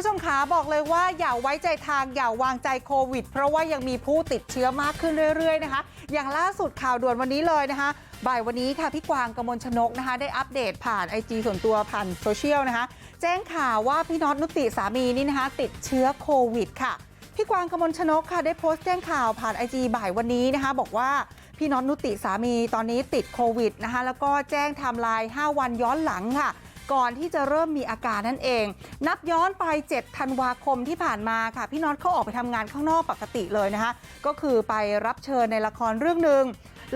ผู้ชมขาบอกเลยว่าอย่าไว้ใจทางอย่าวางใจโควิด เพราะว่ายังมีผู้ติดเชื้อมากขึ้นเรื่อยๆนะคะ อย่างล่าสุดข่าวด่วนวันนี้เลยนะคะ บ่ายวันนี้ค่ะพี่กวางกมลชนกนะคะ ได้อัปเดตผ่าน IG ส่วนตัวผ่านโซเชียลนะคะ แจ้งข่าวว่าพี่น็อตนุติสามีนี่นะคะ ติดเชื้อโควิดค่ะพี่กวางกมลชนกค่ะได้โพสต์แจ้งข่าวผ่าน IG บ่ายวันนี้นะคะ บอกว่าพี่น็อตนุติสามีตอนนี้ติดโควิดนะคะแล้วก็แจ้งไทม์ไลน์5วันย้อนหลังค่ะ ก่อนที่จะเริ่มมีอาการนั่นเอง นับย้อนไป 7 ธันวาคมที่ผ่านมาค่ะ พี่น็อตเขาออกไปทำงานข้างนอกปกติเลยนะคะ ก็คือไปรับเชิญในละครเรื่องหนึ่ง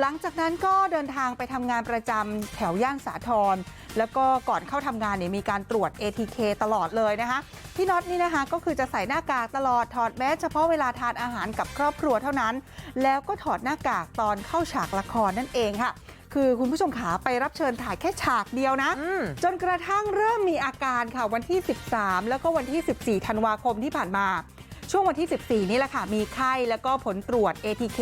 หลังจากนั้นก็เดินทางไปทำงานประจำแถวย่านสาทรแล้วก็ก่อนเข้าทำงานเนี่ยมีการตรวจ ATK ตลอดเลยนะคะ พี่น็อตนี่นะคะก็คือจะใส่หน้ากากตลอดถอดแมสเฉพาะเวลาทานอาหารกับครอบครัวเท่านั้น แล้วก็ถอดหน้ากากตอนเข้าฉากละครนั่นเองค่ะ คือคุณผู้ชมขาไปรับเชิญถ่ายแค่ฉากเดียวนะอืมจนกระทั่งเริ่มมีอาการค่ะวันที่ 13 แล้วก็วันที่ 14 ธันวาคมที่ผ่านมา ช่วงวันที่ 14 นี่แหละค่ะ มีไข้แล้วก็ผลตรวจ ATK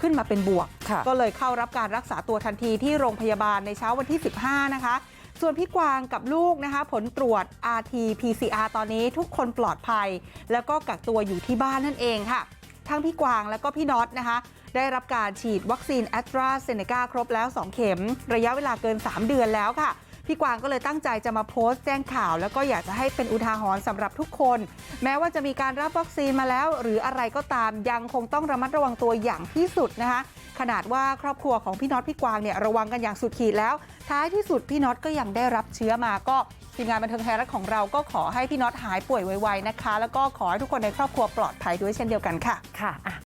ขึ้นมาเป็นบวกค่ะก็เลยเข้ารับการรักษาตัวทันทีที่โรงพยาบาลในเช้าวันที่ 15 นะคะ ส่วนพี่กวางกับลูกนะคะ ผลตรวจ RT PCR ตอนนี้ทุกคนปลอดภัย แล้วก็กักตัวอยู่ที่บ้านนั่นเองค่ะ ทั้งพี่กวางแล้วก็พี่น็อตนะคะได้รับการฉีดวัคซีนแอสตราเซเนกาครบแล้ว2เข็มระยะเวลาเกิน3เดือนแล้วค่ะ พี่กวางก็เลยตั้งใจจะมาโพสต์แจ้งข่าว แล้วก็อยากจะให้เป็นอุทาหรณ์สำหรับทุกคน แม้ว่าจะมีการรับวัคซีนมาแล้ว หรืออะไรก็ตามยังคงต้องระมัดระวังตัวอย่างที่สุดนะคะขนาดว่าครอบครัวของพี่น็อตพี่กวางเนี่ยระวังกันอย่างสุดขีดแล้ว ท้ายที่สุดพี่น็อตก็ยังได้รับเชื้อมาก็ทีมงานบันเทิงไทยรัฐของเราก็ขอให้พี่น็อตหายป่วยไวๆนะคะ แล้วก็ขอให้ทุกคนในครอบครัวปลอดภัยด้วยเช่นเดียวกันค่ะค่ะอะ